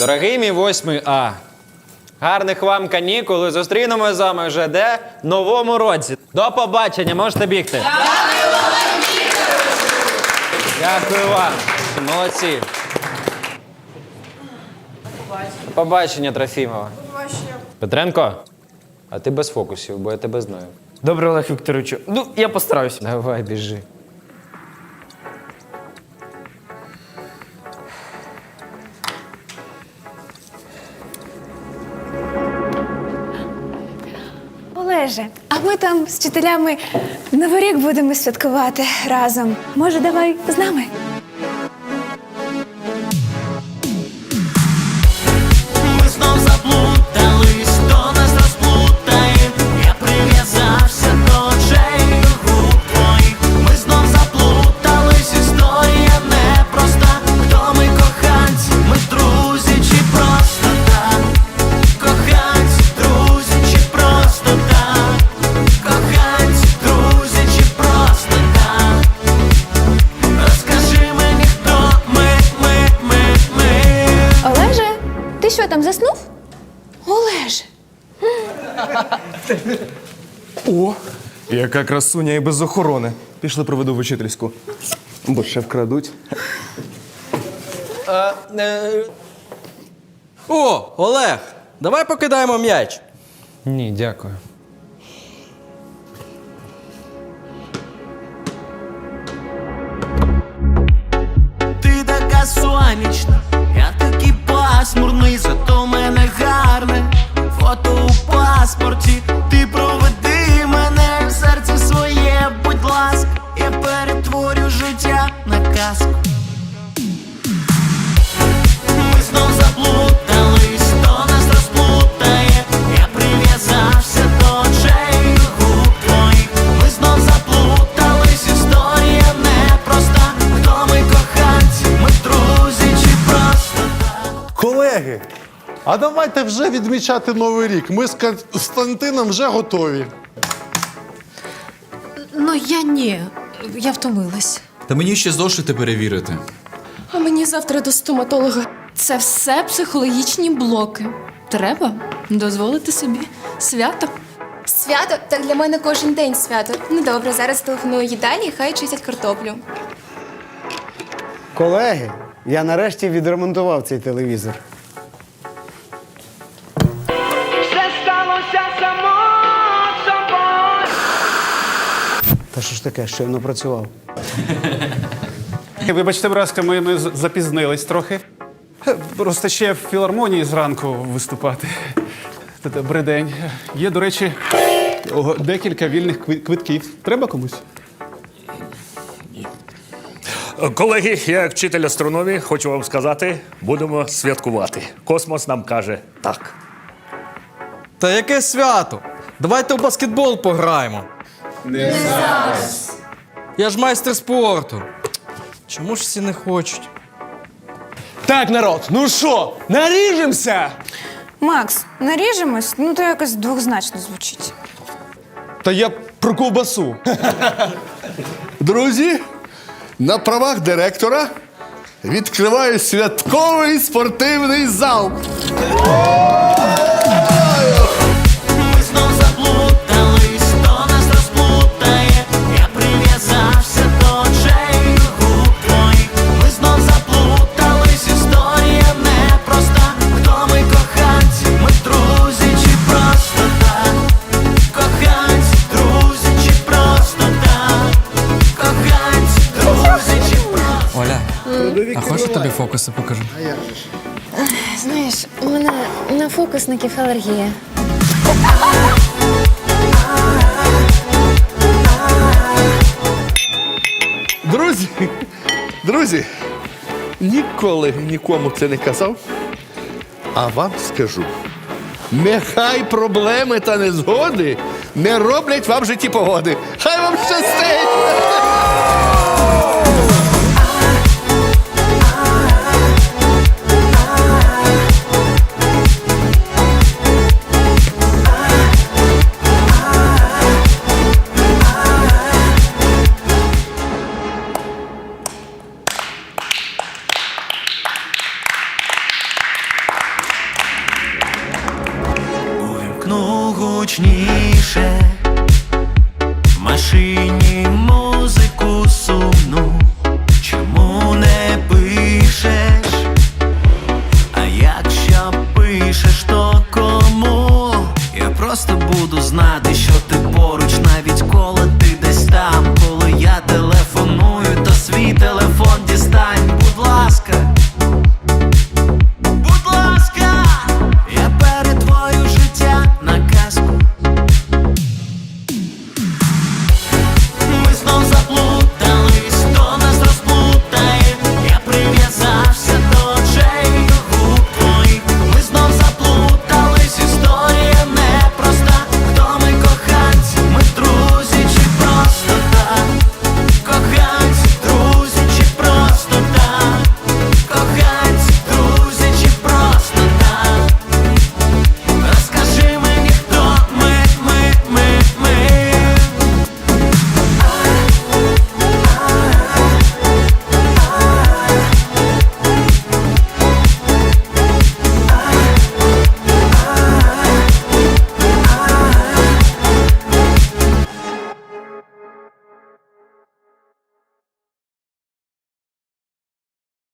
Дорогий мій 8 А. Гарних вам канікул і зустрінемося з вами вже де? В новому році. До побачення, можете бігти. Дякую вам. Молодці. До Побачення, Трофімова. Побачення. Петренко, а ти без фокусів, бо я тебе знаю. Добре, Олег Вікторовичу. Ну, я постараюсь. Давай, біжи. Олеже, а ми там з вчителями Новий рік будемо святкувати разом. Може, давай з нами? Там заснув? Олеже. О, яка красуня і без охорони. Пішли проведу в учительську. Бо ще вкрадуть. О, Олег, давай покидаємо м'яч. Ні, дякую. Колеги, а давайте вже відмічати Новий рік. Ми з Константином вже готові. Ну, я ні. Я втомилась. Та мені ще зошити перевірити. А мені завтра до стоматолога. Це все психологічні блоки. Треба дозволити собі свято. Свято? Так для мене кожен день свято. Ну добре, зараз телефоную їдальні, і хай чистять картоплю. Колеги, я нарешті відремонтував цей телевізор. Та що ж таке, щойно працював? Вибачте, будь ласка, ми, ми запізнились трохи. Е, Просто ще в філармонії зранку виступати. Добрий день. Є, до речі, декілька вільних кви- квитків. Треба комусь? Колеги, я як вчитель астрономії хочу вам сказати, будемо святкувати. Космос нам каже так. Та яке свято? Давайте в баскетбол пограємо. Не зараз. Я ж майстер спорту. Чому ж всі не хочуть? Так, народ, ну що, наріжемося? Макс, наріжемось? Ну, то якось двохзначно звучить. Та я про ковбасу. Друзі, на правах директора відкриваю святковий спортивний зал. Тобі фокуси покажу? Знаєш, у мене на фокусників алергія. Друзі, друзі, ніколи нікому це не казав. А вам скажу: нехай проблеми та незгоди не роблять вам в житті погоди. Хай вам щастить! гучніше, в машині музику сумну, чому не пишеш? А якщо пишеш?